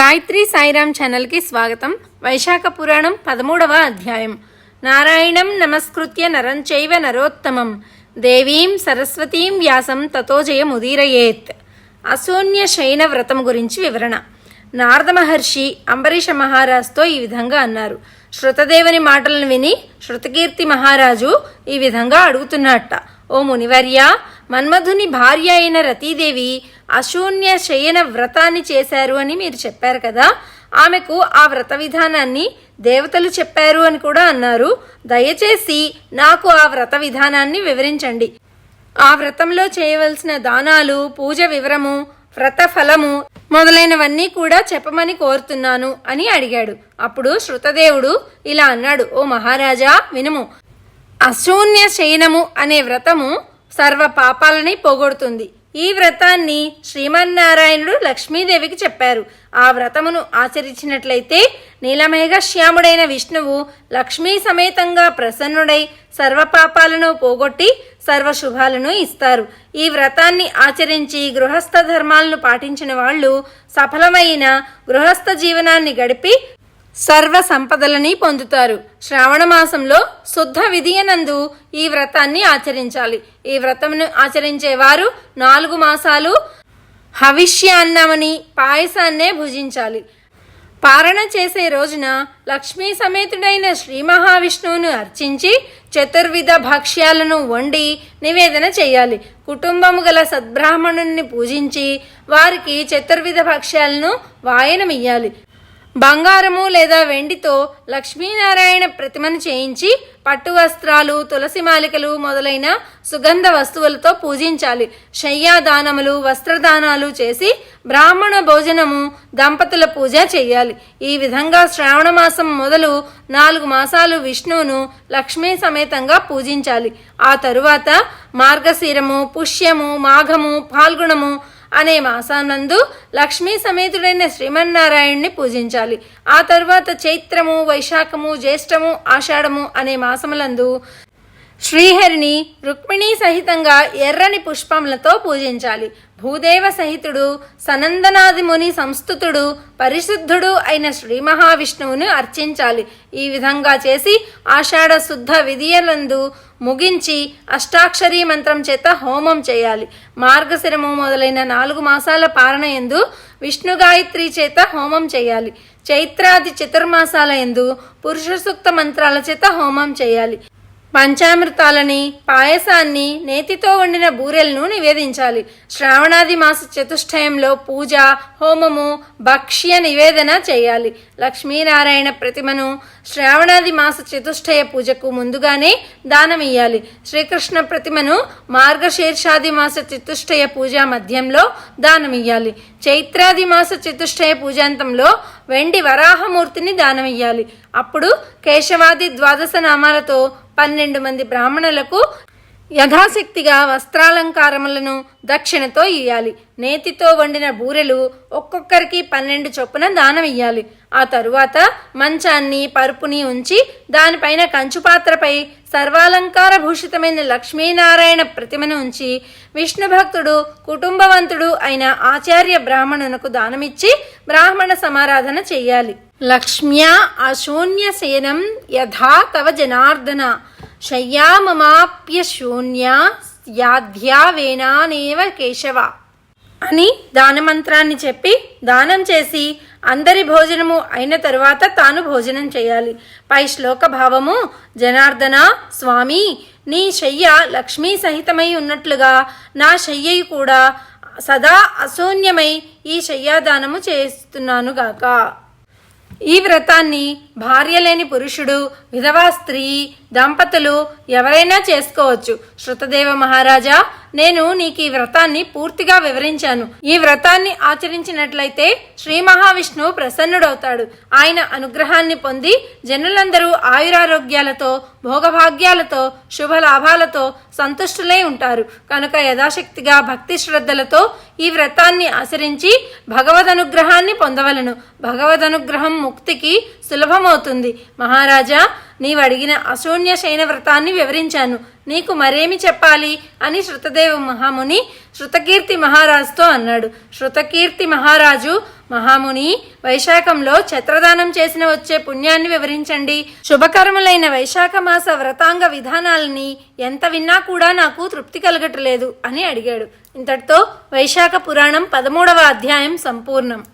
గాయత్రి సాయిరామ్ ఛానల్కి స్వాగతం. వైశాఖ పురాణం పదమూడవ అధ్యాయం. నారాయణం నమస్కృత్య నరం చైవ నరోత్తమం. దేవీం సరస్వతీం వ్యాసం తతో జయముదీరయేత్. అశూన్య శయన వ్రతం గురించి వివరణ. నారద మహర్షి అంబరీష మహారాజుతో ఈ విధంగా అన్నారు. శృతదేవుని మాటలను విని శృతకీర్తి మహారాజు ఈ విధంగా అడుగుతున్నట్ట ఓ మునివర్య మన్మధుని భార్య అయిన రతీదేవి అశూన్య శయన వ్రతాన్ని చేశారు అని మీరు చెప్పారు కదా. ఆమెకు ఆ వ్రత విధానాన్ని దేవతలు చెప్పారు అని కూడా అన్నారు. దయచేసి నాకు ఆ వ్రత విధానాన్ని వివరించండి. ఆ వ్రతంలో చేయవలసిన దానాలు పూజ వివరము వ్రత ఫలము మొదలైనవన్నీ కూడా చెప్పమని కోరుతున్నాను అని అడిగాడు. అప్పుడు శృతదేవుడు ఇలా అన్నాడు. ఓ మహారాజా వినుము. అశూన్య శయనము అనే వ్రతము సర్వ పాపాలని పోగొడుతుంది. ఈ వ్రతాన్ని శ్రీమన్నారాయణుడు లక్ష్మీదేవికి చెప్పారు. ఆ వ్రతమును ఆచరించినట్లయితే నీలమేఘ శ్యాముడైన విష్ణువు లక్ష్మీ సమేతంగా ప్రసన్నుడై సర్వపాపాలను పోగొట్టి సర్వ శుభాలను ఇస్తారు. ఈ వ్రతాన్ని ఆచరించి గృహస్థ ధర్మాలను పాటించిన వాళ్ళు సఫలమైన గృహస్థ జీవనాన్ని గడిపి సర్వ సంపదలని పొందుతారు. శ్రావణ మాసంలో శుద్ధ విధియనందు ఈ వ్రతాన్ని ఆచరించాలి. ఈ వ్రతమును ఆచరించేవారు నాలుగు మాసాలు హవిష్యాన్నమని పాయసాన్నే భుజించాలి. పారణ చేసే రోజున లక్ష్మీ సమేతుడైన శ్రీ మహావిష్ణువును అర్చించి చతుర్విధ భక్ష్యాలను వండి నివేదన చేయాలి. కుటుంబము గల సద్బ్రాహ్మణుని పూజించి వారికి చతుర్విధ భక్ష్యాలను వాయనమియ్యాలి. బంగారము లేదా వెండితో లక్ష్మీనారాయణ ప్రతిమను చేయించి పట్టు వస్త్రాలు తులసి మాలికలు మొదలైన సుగంధ వస్తువులతో పూజించాలి. శయ్యాదానములు వస్త్రదానాలు చేసి బ్రాహ్మణ భోజనము దంపతుల పూజ చేయాలి. ఈ విధంగా శ్రావణ మాసం మొదలు నాలుగు మాసాలు విష్ణువును లక్ష్మీ సమేతంగా పూజించాలి. ఆ తరువాత మార్గశీరము పుష్యము మాఘము పాల్గుణము అనే మాసానందు లక్ష్మీ సమేతుడైన శ్రీమన్నారాయణ్ణి పూజించాలి. ఆ తర్వాత చైత్రము వైశాఖము జ్యేష్ఠము ఆషాఢము అనే మాసములందు శ్రీహరిని రుక్మిణీ సహితంగా ఎర్రని పుష్పములతో పూజించాలి. భూదేవ సహితుడు సనందనాది ముని సంస్థుతుడు పరిశుద్ధుడు అయిన శ్రీ మహావిష్ణువును అర్చించాలి. ఈ విధంగా చేసి ఆషాఢ శుద్ధ విధియలందు ముగించి అష్టాక్షరీ మంత్రం చేత హోమం చేయాలి. మార్గశిరము మొదలైన నాలుగు మాసాల పాలన ఎందు విష్ణు గాయత్రి చేత హోమం చేయాలి. చైత్రాది చతుర్మాసాల ఎందు పురుష సూక్త మంత్రాల చేత హోమం చేయాలి. పంచామృతాలని పాయసాన్ని నేతితో వండిన బూరెలను నివేదించాలి. శ్రావణాది మాస చతుష్టయంలో పూజ హోమము భక్ష్య నివేదన చేయాలి. లక్ష్మీనారాయణ ప్రతిమను శ్రావణాది మాస చతుష్టయ పూజకు ముందుగానే దానమియ్యాలి శ్రీకృష్ణ ప్రతిమను మార్గశీర్షాది మాస చతుష్టయ పూజ మధ్యంలో దానమియ్యాలి చైత్రాది మాస చతుష్టయ పూజాంతంలో వెండి వరాహమూర్తిని దానమియ్యాలి అప్పుడు కేశవాది ద్వాదశ నామాలతో పన్నెండు మంది బ్రాహ్మణులకు యథాశక్తిగా వస్త్రాలంకారములను దక్షిణతో ఇయ్యాలి. నేతితో వండిన బూరెలు ఒక్కొక్కరికి పన్నెండు చొప్పున దానం ఇయ్యాలి. ఆ తరువాత మంచాన్ని పరుపుని ఉంచి దానిపైన కంచుపాత్రపై సర్వాలంకార భూషితమైన లక్ష్మీనారాయణ ప్రతిమను ఉంచి విష్ణు భక్తుడు కుటుంబవంతుడు అయిన ఆచార్య బ్రాహ్మణునకు దానమిచ్చి బ్రాహ్మణ సమారాధన చెయ్యాలి లక్ష్మ్యా అశూన్య సేనం యథా తవ జనార్దన. శయ్యామమాప్యశూన్యా యాధ్యావేనానేవ కేశవ. అని దానమంత్రాన్ని చెప్పి దానం చేసి అందరి భోజనము అయిన తరువాత తాను భోజనం చేయాలి. పై శ్లోక భావము జనార్దన స్వామి నీ శయ్య లక్ష్మీ సహితమై ఉన్నట్లుగా నా శయ్యయు కూడా సదా అశూన్యమై ఈ శయ్యాదానము చేస్తున్నాను గాక. ఈ వ్రతాన్ని భార్య లేని పురుషుడు విధవా స్త్రీ దంపతులు ఎవరైనా చేసుకోవచ్చు. శృతదేవ మహారాజా నేను నీకు ఈ వ్రతాన్ని పూర్తిగా వివరించాను. ఈ వ్రతాన్ని ఆచరించినట్లయితే శ్రీ మహావిష్ణువు ప్రసన్నుడవుతాడు. ఆయన అనుగ్రహాన్ని పొంది జనులందరూ ఆయురారోగ్యాలతో భోగభాగ్యాలతో శుభ లాభాలతో సంతుష్టులై ఉంటారు. కనుక యథాశక్తిగా భక్తి శ్రద్ధలతో ఈ వ్రతాన్ని ఆచరించి భగవద్ అనుగ్రహాన్ని పొందవలను. భగవద్ అనుగ్రహం ముక్తికి సులభమవుతుంది. మహారాజా నీవు అడిగిన అశూన్య శయన వ్రతాన్ని వివరించాను. నీకు మరేమి చెప్పాలి? అని శృతదేవ మహాముని శృతకీర్తి మహారాజుతో అన్నాడు. శృతకీర్తి మహారాజు మహాముని వైశాఖంలో ఛత్రదానం చేసిన వచ్చే పుణ్యాన్ని వివరించండి. శుభకర్మలైన వైశాఖ మాస వ్రతాంగ విధానాలని ఎంత విన్నా కూడా నాకు తృప్తి కలగట్లేదు అని అడిగాడు. ఇంతటితో వైశాఖ పురాణం పదమూడవ అధ్యాయం సంపూర్ణం.